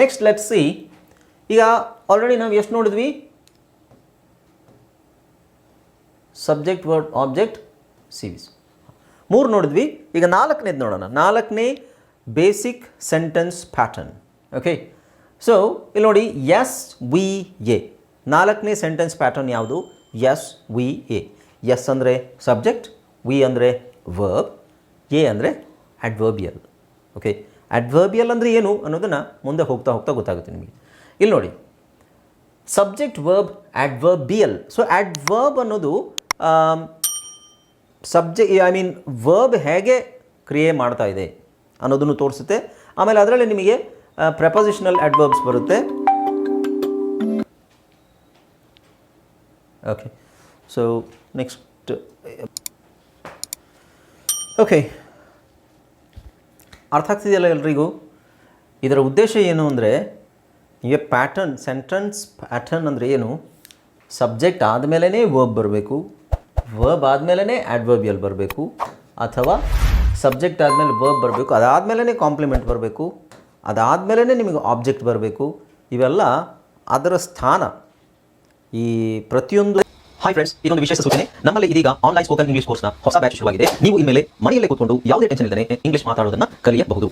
Next let see ಈಗ already ನಾವು ಎಷ್ಟು ನೋಡಿದ್ವಿ? ಸಬ್ಜೆಕ್ಟ್ ವರ್ಡ್ ಆಬ್ಜೆಕ್ಟ್ ಸಿರೀಸ್ ಮೂರು ನೋಡಿದ್ವಿ. ಈಗ ನಾಲ್ಕನೇದು ನೋಡೋಣ. ನಾಲ್ಕನೇ basic sentence pattern okay so ಇಲ್ಲಿ ನೋಡಿ ಎಸ್ ವಿ ಎ ನಾಲ್ಕನೇ ಸೆಂಟೆನ್ಸ್ ಪ್ಯಾಟರ್ನ್ ಯಾವುದು? ಎಸ್ ವಿ ಎ ಎಸ್ ಅಂದರೆ ಸಬ್ಜೆಕ್ಟ್ ವಿ ಅಂದರೆ ವರ್ಬ್ ಎ ಅಂದರೆ ಅಡ್ವರ್ಬಿಯಲ್ ಓಕೆ ಅಡ್ವರ್ಬಿಯಲ್ ಅಂದರೆ ಏನು ಅನ್ನೋದನ್ನು ಮುಂದೆ ಹೋಗ್ತಾ ಹೋಗ್ತಾ ಗೊತ್ತಾಗುತ್ತೆ ನಿಮಗೆ. ಇಲ್ಲಿ ನೋಡಿ. Subject verb adverbial so adverb ಅನ್ನೋದು ಸಬ್ಜೆಕ್ಟ್ ಐ ಮೀನ್ ವರ್ಬ್ ಹೇಗೆ ಕ್ರಿಯೆ ಮಾಡ್ತಾ ಇದೆ ಅನ್ನೋದನ್ನು ತೋರಿಸುತ್ತೆ. ಆಮೇಲೆ ಅದರಲ್ಲಿ ನಿಮಗೆ ಪ್ರೆಪೊಸಿಷನಲ್ ಅಡ್ವರ್ಬ್ಸ್ ಬರುತ್ತೆ. ಓಕೆ ಸೊ ನೆಕ್ಸ್ಟ್ ಓಕೆ ಅರ್ಥ ಆಗ್ತಿದೆಯಲ್ಲ ಎಲ್ರಿಗೂ? ಇದರ ಉದ್ದೇಶ ಏನು ಅಂದರೆ, ಈಗ ಪ್ಯಾಟರ್ನ್ ಸೆಂಟೆನ್ಸ್ ಪ್ಯಾಟರ್ನ್ ಅಂದರೆ ಏನು? ಸಬ್ಜೆಕ್ಟ್ ಆದಮೇಲೇ ವರ್ಬ್ ಬರಬೇಕು ವರ್ಬ್ ಆದಮೇಲೇ ಆಡ್ವರ್ಬಿಯಲ್ ಬರಬೇಕು, ಅಥವಾ ಸಬ್ಜೆಕ್ಟ್ ಆದಮೇಲೆ ವರ್ಬ್ ಬರಬೇಕು ಅದಾದಮೇಲೇ ಕಾಂಪ್ಲಿಮೆಂಟ್ ಬರಬೇಕು ಅದಾದಮೇಲೇ ನಿಮಗೆ ಆಬ್ಜೆಕ್ಟ್ ಬರಬೇಕು, ಇವೆಲ್ಲ ಅದರ ಸ್ಥಾನ. ಈ ಪ್ರತಿಯೊಂದು ಹಾಯ್ ಫ್ರೆಂಡ್ಸ್ ಇದೊಂದು ವಿಶೇಷ ಸೂಚನೆ. ನಮ್ಮಲ್ಲಿ ಇದೀಗ ಆನ್ಲೈನ್ ಸ್ಪೋಕನ್ ಇಂಗ್ಲಿಷ್ ಕೋರ್ಸ್ನ ಹೊಸ ಬ್ಯಾಚ್ ಶುರುವಾಗಿದೆ. ನೀವು ಇನ್ಮೇಲೆ ಮನೆಯಲ್ಲೇ ಕೂತ್ಕೊಂಡು ಯಾವುದೇ ಟೆನ್ಷನ್ ಇಲ್ಲದೆ ಇಂಗ್ಲಿಷ್ ಮಾತಾಡೋದನ್ನ ಕಲಿಯಬಹುದು.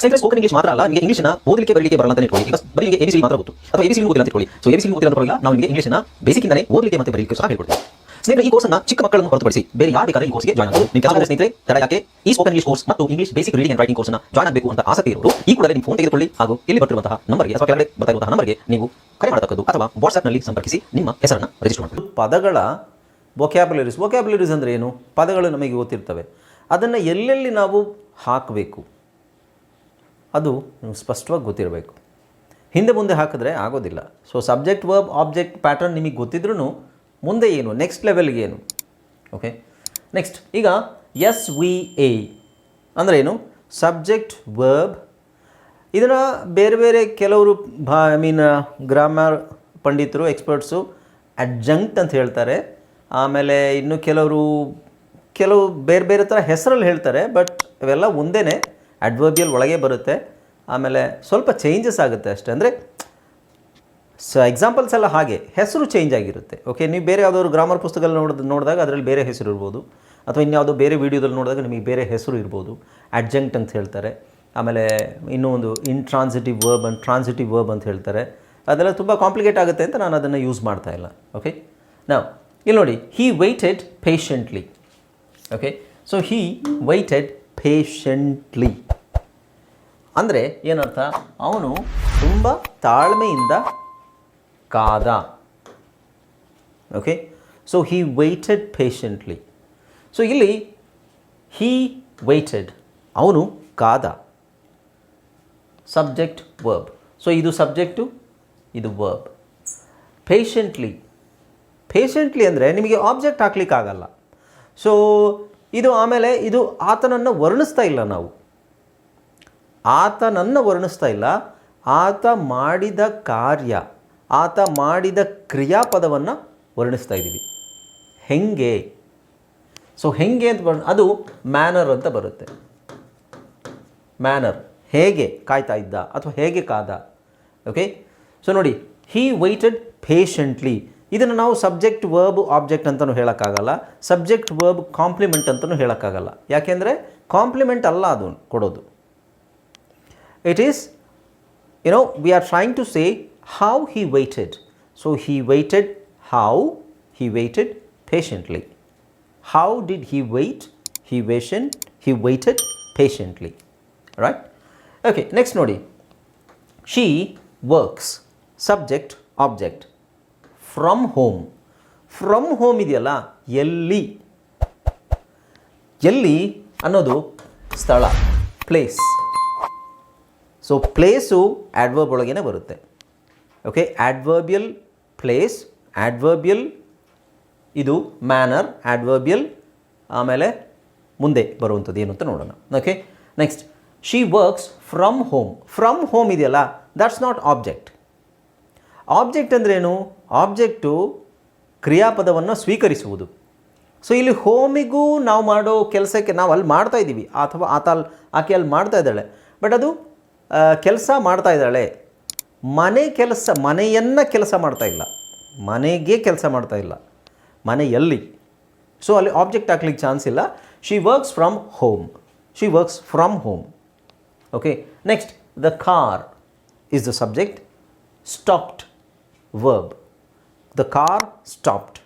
ಸ್ನೇಹಿತರೆ ಸ್ಪೋಕನ್ ಇಂಗ್ಲಿಷ್ ಮಾತ್ರ ಅಲ್ಲ, ನಿಮಗೆ ಇಂಗ್ಲಿಷ್ನ ಓದಲಿಕ್ಕೆ ಬರಲಿಕ್ಕೆ ಬರಲ್ಲ ಅಂತ ಇಟ್ಕೊಳ್ಳಿ. ಈಗ ಬರೀ ಸಿ ಮಾತ್ರ ಗೊತ್ತು. ಅಥವಾ ಎಬಿಸಿ ಓದಿಲ್ಲ ಅಂತ ಇಟ್ಕೊಳ್ಳಿ. ಸೊ ಸಿ ಓದಿಲ್ಲ ನಾವು ನಿಮಗೆ ಇಂಗ್ಲಿಷ್ನ ಬೇಸಿಕ್ ಇಂದಾನೆ ಓದಲಿಕ್ಕೆ ಮತ್ತೆ ಬರಲಿಕ್ಕೆ ಸಹ ಹೇಳ್ಕೊಡ್ತೀವಿ. ಸ್ನೇಹಿತರೆ, ಈ ಕೋರ್ಸ್ನ ಚಿಕ್ಕ ಮಕ್ಕಳನ್ನು ಹೊರತುಪಡಿಸಿ ಬೇರೆ ಯಾರು ಬೇಕಾದ್ರೆ ಈ ಕೋರ್ಸ್ಗೆ ಜಾಯ್ನ್ ಆಗಬಹುದು ನಿಮ್ಮ ಕೆಲಸ ಸ್ನೇಹಿತರೆ, ತಡ ಯಾಕೆ ಈ ಸ್ಪೋಕನ್ ಇಂಗ್ಲಿಷ್ ಕೋರ್ಸ್ ಮತ್ತು English basic reading and writing ಕೋರ್ಸ್ನ ಜಾಯ್ನ್ ಆಗಬೇಕು ಅಂತ ಆಸಕ್ತಿ ಇರೋರು, ಈ ಕೂಡಲೇ ನಿಮ್ಮ ಫೋನ್ ತೆಗೆದುಕೊಳ್ಳಿ ಹಾಗೂ ಇಲ್ಲಿ ಬರ್ತಿರುವಂತಹ ನಂಬರ್ಗೆ ಅಥವಾ ಕೆಳಗಡೆ ಬರ್ತಾ ಇರುವಂತಹ ನಂಬರ್ಗೆ ನೀವು ಕರೆ ಮಾಡತಕ್ಕದ್ದು ಅಥವಾ ವಾಟ್ಸ್ಆಪ್ನಲ್ಲಿ ಸಂಪರ್ಕಿಸಿ ನಿಮ್ಮ ಹೆಸರನ್ನು ರಿಜಿಸ್ಟರ್ ಮಾಡಿ ಪದಗಳ ವೊಕ್ಯಾಬುಲರೀಸ್ ವೊಕ್ಯಾಬುಲರೀಸ್ ಅಂದರೆ ಏನು? ಪದಗಳು ನಮಗೆ ಗೊತ್ತಿರ್ತವೆ. ಅದನ್ನು ಎಲ್ಲೆಲ್ಲಿ ನಾವು ಹಾಕಬೇಕು? ಅದು ಸ್ಪಷ್ಟವಾಗಿ ಗೊತ್ತಿರಬೇಕು. ಹಿಂದೆ ಮುಂದೆ ಹಾಕಿದ್ರೆ ಆಗೋದಿಲ್ಲ. So subject verb object pattern ನಿಮಗೆ ಗೊತ್ತಿದ್ರೂ ಮುಂದೆ ಏನು? ನೆಕ್ಸ್ಟ್ ಲೆವೆಲ್ಗೆ ಏನು? ಓಕೆ ನೆಕ್ಸ್ಟ್ ಈಗ ಎಸ್ ವಿ ಎ ಅಂದರೆ ಏನು? ಸಬ್ಜೆಕ್ಟ್ ವರ್ಬ್ ಇದನ್ನು ಬೇರೆ ಬೇರೆ ಕೆಲವರು ಭಾ ಐ ಮೀನ್ ಗ್ರಾಮರ್ ಪಂಡಿತರು ಎಕ್ಸ್ಪರ್ಟ್ಸು ಅಡ್ಜಂಕ್ಟ್ ಅಂತ ಹೇಳ್ತಾರೆ. ಆಮೇಲೆ ಇನ್ನು ಕೆಲವರು, ಕೆಲವು ಬೇರೆ ಬೇರೆ ಥರ ಹೆಸರಲ್ಲಿ ಹೇಳ್ತಾರೆ ಬಟ್ ಇವೆಲ್ಲ ಒಂದೇ ಅಡ್ವರ್ಬಿಯಲ್ ಒಳಗೆ ಬರುತ್ತೆ. ಆಮೇಲೆ ಸ್ವಲ್ಪ ಚೇಂಜಸ್ ಆಗುತ್ತೆ ಅಷ್ಟೇ. ಅಂದರೆ ಸೊ ಎಕ್ಸಾಂಪಲ್ಸ್ ಎಲ್ಲ ಹಾಗೆ. ಹೆಸರು ಚೇಂಜ್ ಆಗಿರುತ್ತೆ. ಓಕೆ ನೀವು ಬೇರೆ ಯಾವುದಾದ್ರು ಗ್ರಾಮರ್ ಪುಸ್ತಕದಲ್ಲಿ ನೋಡಿದ ನೋಡಿದಾಗ ಅದರಲ್ಲಿ ಬೇರೆ ಹೆಸರು ಇರ್ಬೋದು. ಅಥವಾ ಇನ್ಯಾವುದೋ ಬೇರೆ ವೀಡಿಯೋದಲ್ಲಿ ನೋಡಿದಾಗ ನಿಮಗೆ ಬೇರೆ ಹೆಸರು ಇರ್ಬೋದು. ಅಡ್ಜಂಕ್ಟ್ ಅಂತ ಹೇಳ್ತಾರೆ. ಆಮೇಲೆ ಇನ್ನೂ ಒಂದು intransitive verb and transitive verb ಅಂತ ಹೇಳ್ತಾರೆ. ಅದೆಲ್ಲ ತುಂಬ ಕಾಂಪ್ಲಿಕೇಟ್ ಆಗುತ್ತೆ ಅಂತ ನಾನು ಅದನ್ನು ಯೂಸ್ ಮಾಡ್ತಾ ಇಲ್ಲ. ಓಕೆ ನಾವು ಇಲ್ಲಿ ನೋಡಿ he waited patiently okay so he waited patiently ಅಂದರೆ ಏನರ್ಥ? ಅವನು ತುಂಬ ತಾಳ್ಮೆಯಿಂದ ಕಾದ okay so he waited patiently so ಇಲ್ಲಿ ಹೀ ವೈಟೆಡ್ ಅವನು ಕಾದ. ಸಬ್ಜೆಕ್ಟ್ ವರ್ಬ್ ಸೊ ಇದು ಸಬ್ಜೆಕ್ಟು ಇದು ವರ್ಬ್ ಪೇಷಂಟ್ಲಿ ಪೇಷಂಟ್ಲಿ ಅಂದರೆ ನಿಮಗೆ ಆಬ್ಜೆಕ್ಟ್ ಹಾಕ್ಲಿಕ್ಕಾಗಲ್ಲ. ಸೊ ಇದು ಆಮೇಲೆ ಇದು ಆತನನ್ನು ವರ್ಣಿಸ್ತಾ ಇಲ್ಲ ನಾವು. ಆತನನ್ನು ವರ್ಣಿಸ್ತಾ ಇಲ್ಲ. ಆತ ಮಾಡಿದ ಕಾರ್ಯ. ಆತ ಮಾಡಿದ ಕ್ರಿಯಾಪದವನ್ನು ವರ್ಣಿಸ್ತಾ ಇದ್ದೀವಿ. ಹೆಂಗೆ? ಸೊ ಹೆಂಗೆ ಅಂತ ಅದು ಮ್ಯಾನರ್ ಅಂತ ಬರುತ್ತೆ. ಮ್ಯಾನರ್ ಹೇಗೆ ಕಾಯ್ತಾ ಇದ್ದ ಅಥವಾ ಹೇಗೆ ಕಾದ? ಓಕೆ ಸೊ ನೋಡಿ ಹೀ ವೈಟೆಡ್ ಪೇಷಂಟ್ಲಿ ಇದನ್ನು ನಾವು ಸಬ್ಜೆಕ್ಟ್ ವರ್ಬ್ ಆಬ್ಜೆಕ್ಟ್ ಅಂತಲೂ ಹೇಳೋಕ್ಕಾಗಲ್ಲ. ಸಬ್ಜೆಕ್ಟ್ ವರ್ಬ್ ಕಾಂಪ್ಲಿಮೆಂಟ್ ಅಂತಲೂ ಹೇಳೋಕ್ಕಾಗಲ್ಲ. ಯಾಕೆಂದರೆ ಕಾಂಪ್ಲಿಮೆಂಟ್ ಅಲ್ಲ ಅದು ಕೊಡೋದು. It is you know we are trying to say how he waited so he waited how he waited patiently how did he wait he waited he waited patiently right okay next nodi she works subject object from home from home ಇದೆಯಲ್ಲ ಎಲ್ಲಿ ಎಲ್ಲಿ ಅನ್ನೋದು ಸ್ಥಳ place so place adverb ಒಳಗೇನೆ ಬರುತ್ತೆ okay ಆಡ್ವರ್ಬಿಯಲ್ place ಆಡ್ವರ್ಬಿಯಲ್ ಇದು manner ಆಡ್ವರ್ಬಿಯಲ್ ಆಮೇಲೆ ಮುಂದೆ ಬರುವಂಥದ್ದು ಏನು ಅಂತ ನೋಡೋಣ. Okay next she works from home from home ಇದೆಯಲ್ಲ ದಟ್ಸ್ ನಾಟ್ ಆಬ್ಜೆಕ್ಟ್ ಆಬ್ಜೆಕ್ಟ್ ಅಂದ್ರೇನು ಆಬ್ಜೆಕ್ಟು ಕ್ರಿಯಾಪದವನ್ನು ಸ್ವೀಕರಿಸುವುದು. ಸೊ ಇಲ್ಲಿ ಹೋಮಿಗೂ ನಾವು ಮಾಡೋ ಕೆಲಸಕ್ಕೆ ನಾವು ಅಲ್ಲಿ ಮಾಡ್ತಾ ಇದ್ದೀವಿ ಅಥವಾ ಆತ ಅಲ್ಲಿ ಆಕೆ ಅಲ್ಲಿ ಮಾಡ್ತಾ ಇದ್ದಾಳೆ. ಬಟ್ ಅದು ಕೆಲಸ ಮಾಡ್ತಾ ಇದ್ದಾಳೆ. ಮನೆ ಕೆಲಸ, ಮನೆಯನ್ನು ಕೆಲಸ ಮಾಡ್ತಾ ಇಲ್ಲ. ಮನೆಗೆ ಕೆಲಸ ಮಾಡ್ತಾ ಇಲ್ಲ. ಮನೆಯಲ್ಲಿ. ಸೊ ಅಲ್ಲಿ ಆಬ್ಜೆಕ್ಟ್ ಹಾಕ್ಲಿಕ್ಕೆ ಚಾನ್ಸ್ ಇಲ್ಲ. She works from home she works from home okay next the car is the subject stopped verb the car stopped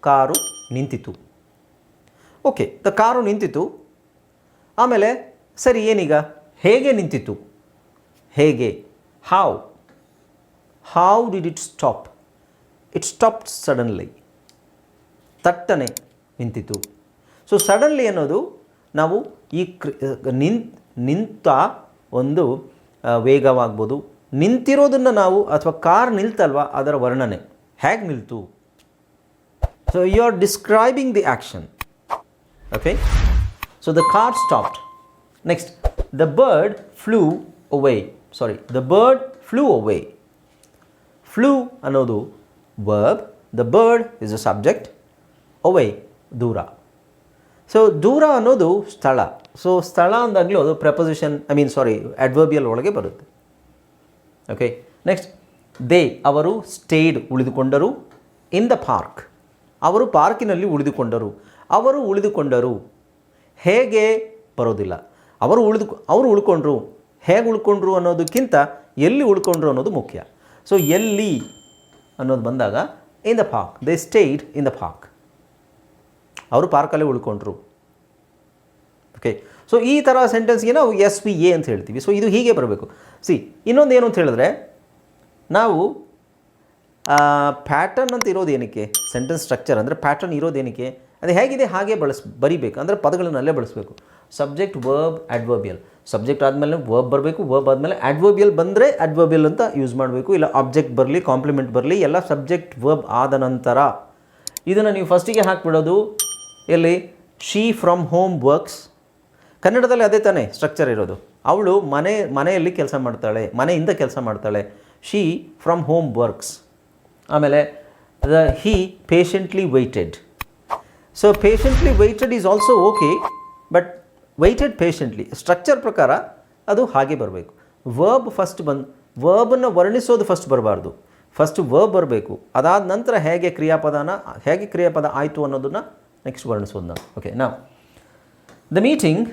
car ನಿಂತಿತು. ಓಕೆ ದ ಕಾರು ನಿಂತಿತು. ಆಮೇಲೆ, ಸರಿ, ಏನೀಗ? ಹೇಗೆ ನಿಂತಿತು? ಹೇಗೆ? How how did it stop it stop suddenly ತಟ್ಟನೆ ನಿಂತಿತು. ಸೊ ಸಡನ್ಲಿ ಅನ್ನೋದು ನಾವು ಈ ನಿಂತ್ ನಿಂತ ಒಂದು ವೇಗವಾಗ್ಬೋದು. ನಿಂತಿರೋದನ್ನು ನಾವು ಅಥವಾ ಕಾರ್ ನಿಲ್ತಲ್ವ? ಅದರ ವರ್ಣನೆ. ಹೇಗೆ ನಿಲ್ತು? So you are describing the action okay so the car stopped next the bird flew away sorry the bird flew away. Flew ಅನ್ನೋದು verb the bird is a subject away, ದೂರ. ಸೊ ದೂರ ಅನ್ನೋದು ಸ್ಥಳ. So ಸ್ಥಳ ಅಂದಾಗಲೂ ಅದು preposition I mean sorry adverbial ಒಳಗೆ ಬರುತ್ತೆ. ಓಕೆ ನೆಕ್ಸ್ಟ್ ದೇ ಅವರು ಸ್ಟೇಡ್ ಉಳಿದುಕೊಂಡರು. ಇನ್ ದ ಪಾರ್ಕ್ ಅವರು ಪಾರ್ಕಿನಲ್ಲಿ ಉಳಿದುಕೊಂಡರು. ಅವರು ಉಳಿದುಕೊಂಡರು. ಹೇಗೆ? ಬರೋದಿಲ್ಲ. ಅವರು ಉಳಿದು ಅವರು ಉಳ್ಕೊಂಡ್ರು. ಹೇಗೆ ಉಳ್ಕೊಂಡ್ರು ಅನ್ನೋದಕ್ಕಿಂತ ಎಲ್ಲಿ ಉಳ್ಕೊಂಡ್ರು ಅನ್ನೋದು ಮುಖ್ಯ. ಸೊ ಎಲ್ಲಿ ಅನ್ನೋದು ಬಂದಾಗ in the park they stayed in the park ಅವರು ಪಾರ್ಕಲ್ಲೇ ಉಳ್ಕೊಂಡ್ರು. ಓಕೆ ಸೊ ಈ ಥರ ಸೆಂಟೆನ್ಸ್ಗೆ ನಾವು ಎಸ್ ವಿ ಎ ಅಂತ ಹೇಳ್ತೀವಿ. ಸೊ ಇದು ಹೀಗೆ ಬರಬೇಕು. ಸಿ ಇನ್ನೊಂದು ಏನು ಅಂತ ಹೇಳಿದ್ರೆ, ನಾವು ಪ್ಯಾಟರ್ನ್ ಅಂತ ಇರೋದು ಏನಕ್ಕೆ? ಸೆಂಟೆನ್ಸ್ ಸ್ಟ್ರಕ್ಚರ್ ಅಂದರೆ ಪ್ಯಾಟರ್ನ್ ಇರೋದು ಏನಕ್ಕೆ? ಅದು ಹೇಗಿದೆ ಹಾಗೆ ಬಳಸ್, ಬರಿಬೇಕು. ಅಂದರೆ ಪದಗಳನ್ನಲ್ಲೇ ಬಳಸಬೇಕು. ಸಬ್ಜೆಕ್ಟ್ ವರ್ಬ್ ಅಡ್ವರ್ಬಿಯಲ್ ಸಬ್ಜೆಕ್ಟ್ ಆದಮೇಲೆ ವರ್ಬ್ ಬರಬೇಕು ವರ್ಬ್ ಆದಮೇಲೆ ಅಡ್ವರ್ಬಿಯಲ್ ಬಂದರೆ ಅಡ್ವರ್ಬಿಯಲ್ ಅಂತ ಯೂಸ್ ಮಾಡಬೇಕು. ಇಲ್ಲ ಆಬ್ಜೆಕ್ಟ್ ಬರಲಿ ಕಾಂಪ್ಲಿಮೆಂಟ್ ಬರಲಿ, ಎಲ್ಲ ಸಬ್ಜೆಕ್ಟ್ ವರ್ಬ್ ಆದ ನಂತರ. ಇದನ್ನು ನೀವು ಫಸ್ಟಿಗೆ ಹಾಕ್ಬಿಡೋದು ಎಲ್ಲಿ? ಶೀ ಫ್ರಮ್ ಹೋಮ್ ವರ್ಕ್ಸ್ ಕನ್ನಡದಲ್ಲಿ ಅದೇ ತಾನೇ ಸ್ಟ್ರಕ್ಚರ್ ಇರೋದು. ಅವಳು ಮನೆ, ಮನೆಯಲ್ಲಿ ಕೆಲಸ ಮಾಡ್ತಾಳೆ, ಮನೆಯಿಂದ ಕೆಲಸ ಮಾಡ್ತಾಳೆ. ಶೀ ಫ್ರಮ್ ಹೋಮ್ ವರ್ಕ್ಸ್ ಆಮೇಲೆ the he patiently waited so patiently waited is also okay but waited patiently structure ಪ್ರಕಾರ ಅದು ಹಾಗೆ ಬರಬೇಕು. ವರ್ಬ್ ಫಸ್ಟ್ ಬಂದು ವರ್ಬನ್ನು ವರ್ಣಿಸೋದು ಫಸ್ಟ್ ಬರಬಾರ್ದು. ಫಸ್ಟ್ ವರ್ಬ್ ಬರಬೇಕು. ಅದಾದ ನಂತರ ಹೇಗೆ ಕ್ರಿಯಾಪದನ, ಹೇಗೆ ಕ್ರಿಯಾಪದ ಆಯಿತು ಅನ್ನೋದನ್ನು ನೆಕ್ಸ್ಟ್ ವರ್ಣಿಸೋದು ನಾವು. ಓಕೆ ನಾವು ದ ಮೀಟಿಂಗ್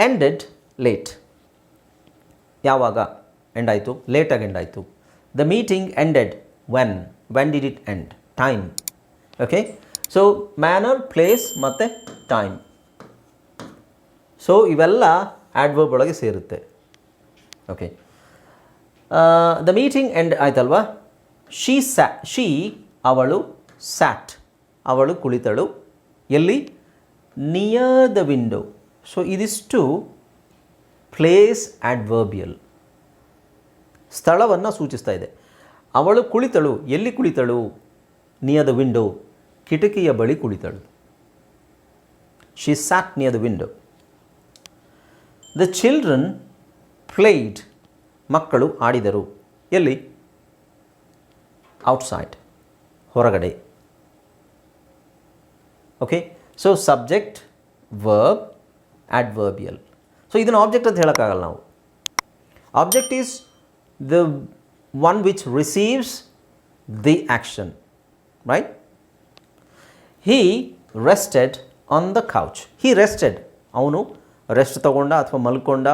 ಎಂಡೆಡ್ ಲೇಟ್ ಯಾವಾಗ? ಎಂಡ್ ಆಯಿತು. ಲೇಟಾಗಿ ಎಂಡ್ ಆಯಿತು. The meeting ended when when did it end time okay so manner place ಮತ್ತು ಟೈಮ್ ಸೊ ಇವೆಲ್ಲ ಆಡ್ವರ್ಬ್ ಒಳಗೆ ಸೇರುತ್ತೆ. ಓಕೆ ದ ಮೀಟಿಂಗ್ ಎಂಡ್ ಆಯ್ತಲ್ವಾ? ಶೀ ಸ್ಯಾ ಶೀ ಅವಳು ಸ್ಯಾಟ್ ಅವಳು ಕುಳಿತಳು. ಎಲ್ಲಿ? ನಿಯರ್ ದ ವಿಂಡೋ ಸೊ ಇದಿಷ್ಟು ಪ್ಲೇಸ್ ಆಡ್ವರ್ಬಿಯಲ್ ಸ್ಥಳವನ್ನು ಸೂಚಿಸ್ತಾ ಇದೆ. ಅವಳು ಕುಳಿತಳು. ಎಲ್ಲಿ ಕುಳಿತಳು? ನಿಯರ್ ದ ವಿಂಡೋ ಕಿಟಕಿಯ ಬಳಿ ಕುಳಿತಳು. She sat near the window the children played ಮಕ್ಕಳು ಆಡಿದರು. ಎಲ್ಲಿ? ಔಟ್ಸೈಡ್ ಹೊರಗಡೆ. Okay so subject verb adverbial so ಇದನ್ನು ಆಬ್ಜೆಕ್ಟ್ ಅಂತ ಹೇಳೋಕ್ಕಾಗಲ್ಲ ನಾವು. Object is the one which receives the action right he rested on the couch he rested ಅವನು rest ತಗೊಂಡ ಅಥವಾ ಮಲ್ಕೊಂಡ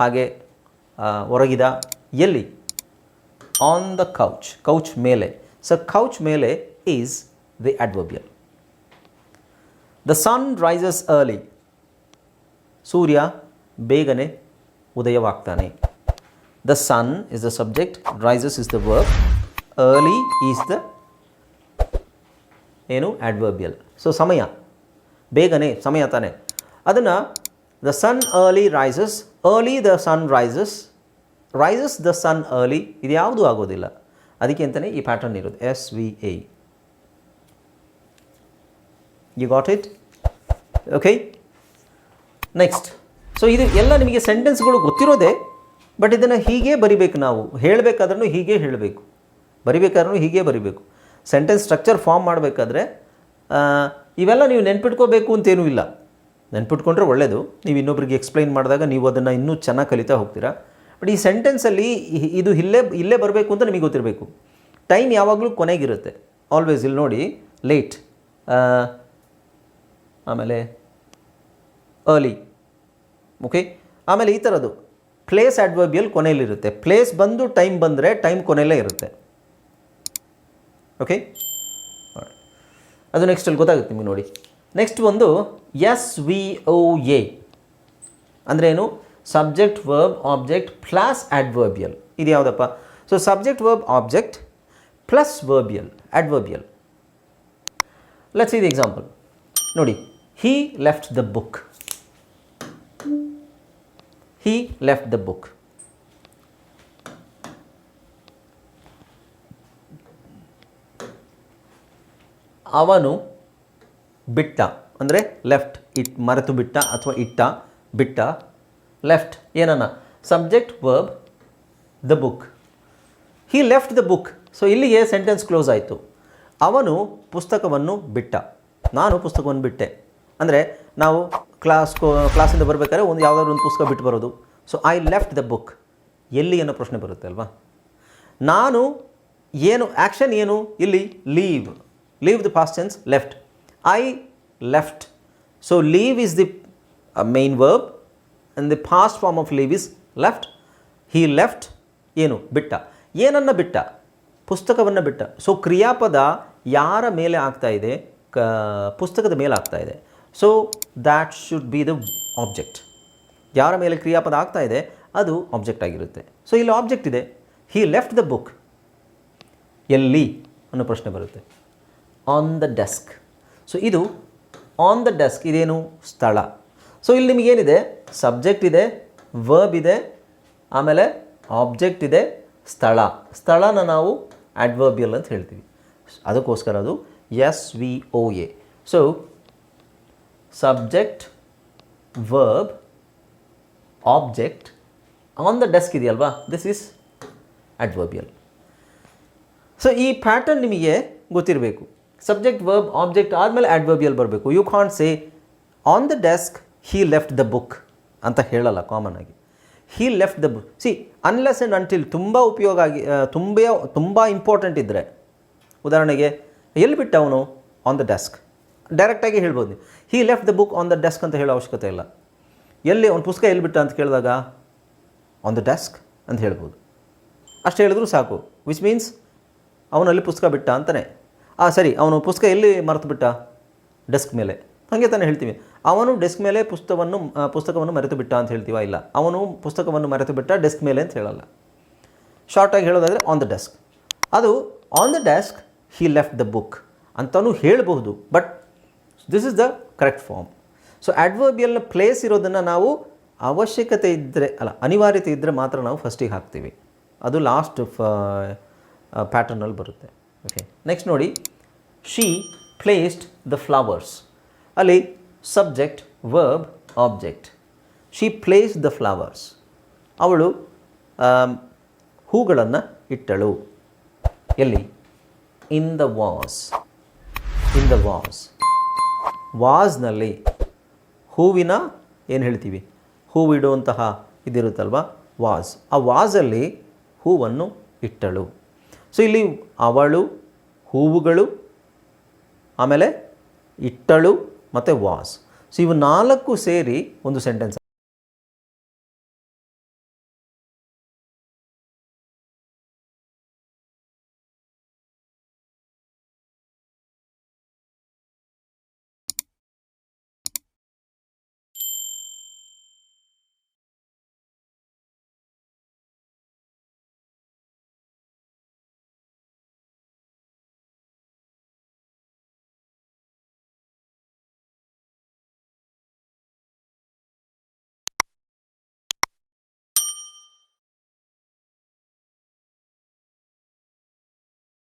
ಹಾಗೆ ಒರಗಿದ ಎಲ್ಲಿ? ಆನ್ ದ ಕೌಚ್ ಕೌಚ್ ಮೇಲೆ. ಸೊ ಕೌಚ್ ಮೇಲೆ is the adverbial the sun rises early ಸೂರ್ಯ ಬೇಗನೆ ಉದಯವಾಗ್ತಾನೆ. The sun is the subject rises is the verb early is the ಏನು? ಆಡ್ವರ್ಬಿಯಲ್ ಸೊ ಸಮಯ. ಬೇಗನೆ, ಸಮಯ ತಾನೆ. ಅದನ್ನು the sun early rises early the sun rises rises the sun early ಇದು ಯಾವುದೂ ಆಗೋದಿಲ್ಲ. ಅದಕ್ಕೆ ಅಂತಲೇ ಈ ಪ್ಯಾಟರ್ನ್ ಇರೋದು. S V A you got it okay next so ಇದು ಎಲ್ಲ ನಿಮಗೆ ಸೆಂಟೆನ್ಸ್ಗಳು ಗೊತ್ತಿರೋದೇ ಬಟ್ ಇದನ್ನು ಹೀಗೆ ಬರಿಬೇಕು ನಾವು. ಹೇಳಬೇಕಾದ್ರೂ ಹೀಗೆ ಹೇಳಬೇಕು. ಬರಿಬೇಕಾದ್ರೂ ಹೀಗೆ ಬರಿಬೇಕು. ಸೆಂಟೆನ್ಸ್ ಸ್ಟ್ರಕ್ಚರ್ ಫಾರ್ಮ್ ಮಾಡಬೇಕಾದ್ರೆ ಇವೆಲ್ಲ ನೀವು ನೆನ್ಪಿಟ್ಕೋಬೇಕು ಅಂತೇನೂ ಇಲ್ಲ. ನೆನ್ಪಿಟ್ಕೊಂಡ್ರೆ ಒಳ್ಳೆಯದು ನೀವು ಇನ್ನೊಬ್ರಿಗೆ ಎಕ್ಸ್ಪ್ಲೈನ್ ಮಾಡಿದಾಗ ನೀವು ಅದನ್ನು ಇನ್ನೂ ಚೆನ್ನಾಗಿ ಕಲಿತಾ ಹೋಗ್ತೀರಾ. ಬಟ್ ಈ ಸೆಂಟೆನ್ಸಲ್ಲಿ ಇದು ಇಲ್ಲೇ ಇಲ್ಲೇ ಬರಬೇಕು ಅಂತ ನಿಮಗೆ ಗೊತ್ತಿರಬೇಕು. ಟೈಮ್ ಯಾವಾಗಲೂ ಕೊನೆಗಿರುತ್ತೆ. ಆಲ್ವೇಸ್ ಇಲ್ಲಿ ನೋಡಿ ಲೇಟ್ ಆಮೇಲೆ ಅರ್ಲಿ ಓಕೆ ಆಮೇಲೆ ಈ ಥರದ್ದು. ಪ್ಲೇಸ್ ಅಡ್ವರ್ಬಿಯಲ್ ಕೊನೆಯಲ್ಲಿರುತ್ತೆ. ಪ್ಲೇಸ್ ಬಂದು ಟೈಮ್ ಬಂದರೆ ಟೈಮ್ ಕೊನೆಯಲ್ಲೇ ಇರುತ್ತೆ. ಓಕೆ ಅದು ನೆಕ್ಸ್ಟ್ ಅಲ್ಲಿ ಗೊತ್ತಾಗುತ್ತೆ ನಿಮಗೆ ನೋಡಿ. ನೆಕ್ಸ್ಟ್ ಒಂದು ಎಸ್ ವಿ ಒ ಎ ಅಂದರೆ ಏನು? Subject verb object plus adverbial ಇದು ಯಾವುದಪ್ಪ? So subject verb object plus ವರ್ಬಿಯಲ್ adverbial let's ಇದು ಎಕ್ಸಾಂಪಲ್ ನೋಡಿ. He left the book he left the book ಅವನು ಬಿಟ್ಟ, ಅಂದರೆ ಲೆಫ್ಟ್ ಇಟ್, ಮರೆತು ಬಿಟ್ಟ ಅಥವಾ ಇಟ್ಟ, ಬಿಟ್ಟ ಲೆಫ್ಟ್ ಏನನ್ನ? Subject verb the book he left the book so ಇಲ್ಲಿಗೆ ಸೆಂಟೆನ್ಸ್ ಕ್ಲೋಸ್ ಆಯಿತು. ಅವನು ಪುಸ್ತಕವನ್ನು ಬಿಟ್ಟ. ನಾನು ಪುಸ್ತಕವನ್ನು ಬಿಟ್ಟೆ. ಅಂದರೆ ನಾವು ಕ್ಲಾಸ್ ಕ್ಲಾಸಿಂದ ಬರಬೇಕಾದ್ರೆ ಒಂದು ಯಾವುದಾದ್ರು ಒಂದು ಪುಸ್ತಕ ಬಿಟ್ಟು ಬರೋದು. So I left the book ಎಲ್ಲಿ ಅನ್ನೋ ಪ್ರಶ್ನೆ ಬರುತ್ತೆ ಅಲ್ವಾ? ನಾನು ಏನು ಆ್ಯಕ್ಷನ್ ಏನು? ಇಲ್ಲಿ leave leave past tense, left. Left I left so leave the the main verb and the past form of leave is left he left ಏನು, ಬಿಟ್ಟ. ಏನನ್ನು ಬಿಟ್ಟ? ಪುಸ್ತಕವನ್ನು ಬಿಟ್ಟ. ಸೊ ಕ್ರಿಯಾಪದ ಯಾರ ಮೇಲೆ ಆಗ್ತಾ ಇದೆ? ಕ, ಪುಸ್ತಕದ ಮೇಲೆ ಆಗ್ತಾ ಇದೆ. So that should be the object ಯಾರ ಮೇಲೆ ಕ್ರಿಯಾಪದ ಆಗ್ತಾ ಇದೆ? ಅದು ಆಬ್ಜೆಕ್ಟ್ ಆಗಿರುತ್ತೆ. ಸೊ ಇಲ್ಲಿ ಆಬ್ಜೆಕ್ಟ್ ಇದೆ. ಹಿ ಲೆಫ್ಟ್ ದ ಬುಕ್ ಎಲ್ಲಿ? ಅನ್ನೋ ಪ್ರಶ್ನೆ ಬರುತ್ತೆ. ಆನ್ ದ ಡೆಸ್ಕ್ ಸೊ ಇದು ಆನ್ ದ ಡೆಸ್ಕ್ ಇದೇನು? ಸ್ಥಳ. ಸೊ ಇಲ್ಲಿ ನಿಮಗೇನಿದೆ ಸಬ್ಜೆಕ್ಟ್ ಇದೆ ವರ್ಬ್ ಇದೆ, ಆಮೇಲೆ ಆಬ್ಜೆಕ್ಟ್ ಇದೆ, ಸ್ಥಳ. ಸ್ಥಳನ ನಾವು ಅಡ್ವರ್ಬಿಯಲ್ ಅಂತ ಹೇಳ್ತೀವಿ. ಅದಕ್ಕೋಸ್ಕರ ಅದು S V O A so subject verb object on the desk ಇದೆಯಲ್ವಾ? ದಿಸ್ ಈಸ್ ಅಡ್ವರ್ಬಿಯಲ್ ಸೊ ಈ ಪ್ಯಾಟರ್ನ್ ನಿಮಗೆ ಗೊತ್ತಿರಬೇಕು. ಸಬ್ಜೆಕ್ಟ್ ವರ್ಬ್ ಆಬ್ಜೆಕ್ಟ್ ಆದಮೇಲೆ ಅಡ್ವರ್ಬಿಯಲ್ ಬರಬೇಕು. You can't say on the desk he left the book ಅಂತ ಹೇಳಲ್ಲ ಕಾಮನ್ ಆಗಿ. He left the book see unless and until ತುಂಬ ಉಪಯೋಗ ಆಗಿ ತುಂಬ ತುಂಬ ಇಂಪಾರ್ಟೆಂಟ್ ಇದ್ದರೆ ಉದಾಹರಣೆಗೆ, ಎಲ್ಲಿ ಬಿಟ್ಟ ಅವನು? ಆನ್ ದ ಡೆಸ್ಕ್ ಡೈರೆಕ್ಟಾಗಿ ಹೇಳ್ಬೋದು. He left the book on the desk ಅಂತ ಹೇಳೋ ಅವಶ್ಯಕತೆ ಇಲ್ಲ. ಎಲ್ಲಿ ಒಂದು ಪುಸ್ತಕ ಎಲ್ಲಿ ಬಿಟ್ಟ ಅಂತ ಕೇಳಿದಾಗ ಆನ್ ದ ಡೆಸ್ಕ್ ಅಂತ ಹೇಳ್ಬೋದು. ಅಷ್ಟು ಹೇಳಿದ್ರು ಸಾಕು. ವಿಚ್ ಮೀನ್ಸ್ ಅವನಲ್ಲಿ ಪುಸ್ತಕ ಬಿಟ್ಟ ಅಂತಲೇ ಆ, ಸರಿ, ಅವನು ಪುಸ್ತಕ ಎಲ್ಲಿ ಮರೆತು ಬಿಟ್ಟ ಡೆಸ್ಕ್ ಮೇಲೆ. ಹಾಗೆ ತಾನೇ ಹೇಳ್ತೀವಿ. ಅವನು ಡೆಸ್ಕ್ ಮೇಲೆ ಪುಸ್ತಕವನ್ನು ಪುಸ್ತಕವನ್ನು ಮರೆತು ಬಿಟ್ಟ ಅಂತ ಹೇಳ್ತೀವ? ಇಲ್ಲ. ಅವನು ಪುಸ್ತಕವನ್ನು ಮರೆತು ಬಿಟ್ಟ ಡೆಸ್ಕ್ ಮೇಲೆ ಅಂತ ಹೇಳಲ್ಲ. ಶಾರ್ಟಾಗಿ ಹೇಳೋದಾದರೆ ಆನ್ ದ ಡೆಸ್ಕ್ ಅದು on the desk he left the book ಅಂತಲೂ ಹೇಳಬಹುದು but this is the correct form so ಅಡ್ವರ್ಬಿಯಲ್ನ place ಇರೋದನ್ನು ನಾವು ಅವಶ್ಯಕತೆ ಇದ್ದರೆ ಅಲ್ಲ, ಅನಿವಾರ್ಯತೆ ಇದ್ದರೆ ಮಾತ್ರ ನಾವು ಫಸ್ಟಿಗೆ ಹಾಕ್ತೀವಿ. ಅದು ಲಾಸ್ಟ್ ಪ್ಯಾಟರ್ನಲ್ಲಿ ಬರುತ್ತೆ. ಓಕೆ ನೆಕ್ಸ್ಟ್ ನೋಡಿ ಶಿ ಪ್ಲೇಸ್ಡ್ ದ ಫ್ಲವರ್ಸ್ ಅಲ್ಲಿ subject verb object she place the flowers ಅವಳು ಹೂಗಳನ್ನು ಇಟ್ಟಳು. ಎಲ್ಲಿ? In the vase in the vase ವಾಸ್ನಲ್ಲಿ ಹೂವಿನ, ಏನು ಹೇಳ್ತೀವಿ? ಹೂವಿಡುವಂತಹ ಇದಿರುತ್ತಲ್ವ? ವಾಸ್ ಆ ವಾಸಲ್ಲಿ ಹೂವನ್ನು ಇಟ್ಟಳು. ಸೊ ಇಲ್ಲಿ ಅವಳು ಹೂವುಗಳು ಆಮೇಲೆ ಇಟ್ಟಳು ಮತ್ತು ವಾಸ್. ಸೊ ಇವು ನಾಲ್ಕು ಸೇರಿ ಒಂದು ಸೆಂಟೆನ್ಸ್